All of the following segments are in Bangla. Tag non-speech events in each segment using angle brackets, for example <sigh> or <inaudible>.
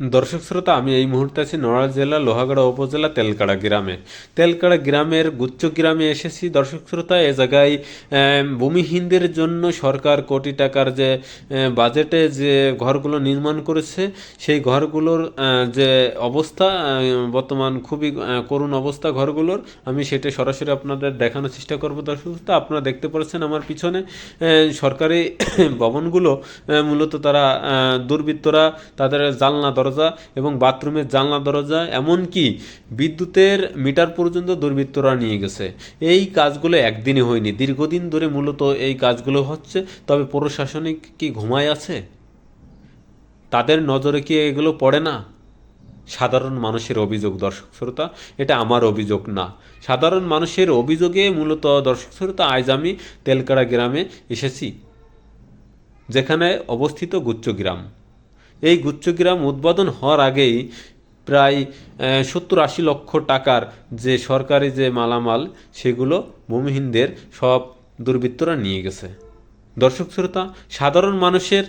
দর্শক শ্রোতা, আমি এই মুহূর্তে আছি নড়াইল জেলা, লোহাগড়া উপজেলা, তেলকাড়া গ্রামে। তেলকাড়া গ্রামের গুচ্ছ গ্রামে এসেছি। দর্শক শ্রোতা, এ জায়গায় ভূমিহীনদের জন্য সরকার কোটি টাকার যে বাজেটে যে ঘরগুলো নির্মাণ করেছে, সেই ঘরগুলোর যে অবস্থা বর্তমান খুবই করুণ অবস্থা ঘরগুলোর, আমি সেটা সরাসরি আপনাদের দেখানোর চেষ্টা করব। দর্শক শ্রোতা, আপনারা দেখতে পাচ্ছেন আমার পিছনে সরকারি <coughs> ভবনগুলো মূলত তারা দুর্বৃত্তরা, তাদের জানলা দরজা এবং বাথরুমের জানলা দরজা, এমনকি বিদ্যুতের মিটার পর্যন্ত দুর্বৃত্তরা নিয়ে গেছে। এই কাজগুলো একদিনে হয়নি। দীর্ঘদিন ধরে মূলত এই কাজগুলো হচ্ছে। তবে প্রশাসনিক কি ঘুমায় আছে? তাদের নজরে কি এগুলো পড়ে না? সাধারণ মানুষের অভিযোগ, দর্শক শ্রোতা, এটা আমার অভিযোগ না। সাধারণ মানুষের অভিযোগে মূলত, দর্শক শ্রোতা, আজ আমি তেলকাড়া গ্রামে এসেছি, যেখানে অবস্থিত গুচ্ছগ্রাম এই গুচ্ছগ্রাম উদ্বোধন হওয়ার আগেই প্রায় সত্তর আশি লক্ষ টাকার যে সরকারি যে মালামাল, সেগুলো ভূমিহীনদের সব দুর্বৃত্তরা নিয়ে গেছে। দর্শক শ্রোতা, সাধারণ মানুষের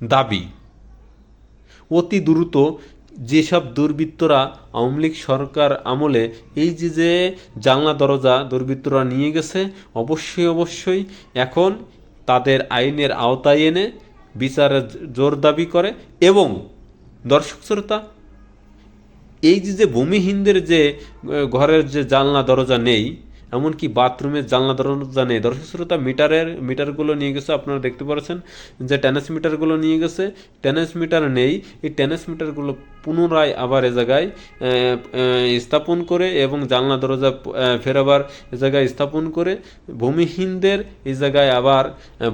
দাবি, অতি দ্রুত যেসব দুর্বৃত্তরা আওয়ামী লীগ সরকার আমলে এই যে যে জানলা দরজা দুর্বৃত্তরা নিয়ে গেছে, অবশ্যই অবশ্যই এখন তাদের আইনের আওতায় এনে বিচারের জোর দাবি করে এবং দর্শক শ্রোতা, এই যে ভূমিহীনদের যে ঘরের যে জানলা, দরজা নেই এমনকি বাথরুমের জানলা দরজা নেই। দর্শক শ্রোতা মিটারের মিটারগুলো নিয়ে গেছে আপনারা দেখতে পাচ্ছেন যে টেনেস মিটারগুলো নিয়ে গেছে। টেনেস মিটার নেই এই টেনেস মিটারগুলো পুনরায় আবার এ জায়গায় স্থাপন করে এবং জানলা দরজা আহ, ফের আবার এ জায়গায় স্থাপন করে ভূমিহীনদের এই জায়গায় আবার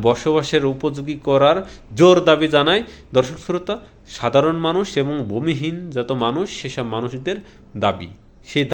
বসবাসের উপযোগী করার জোর দাবি জানায়। দর্শক শ্রোতা সাধারণ মানুষ এবং ভূমিহীন যত মানুষ সেসব মানুষদের দাবি। সেই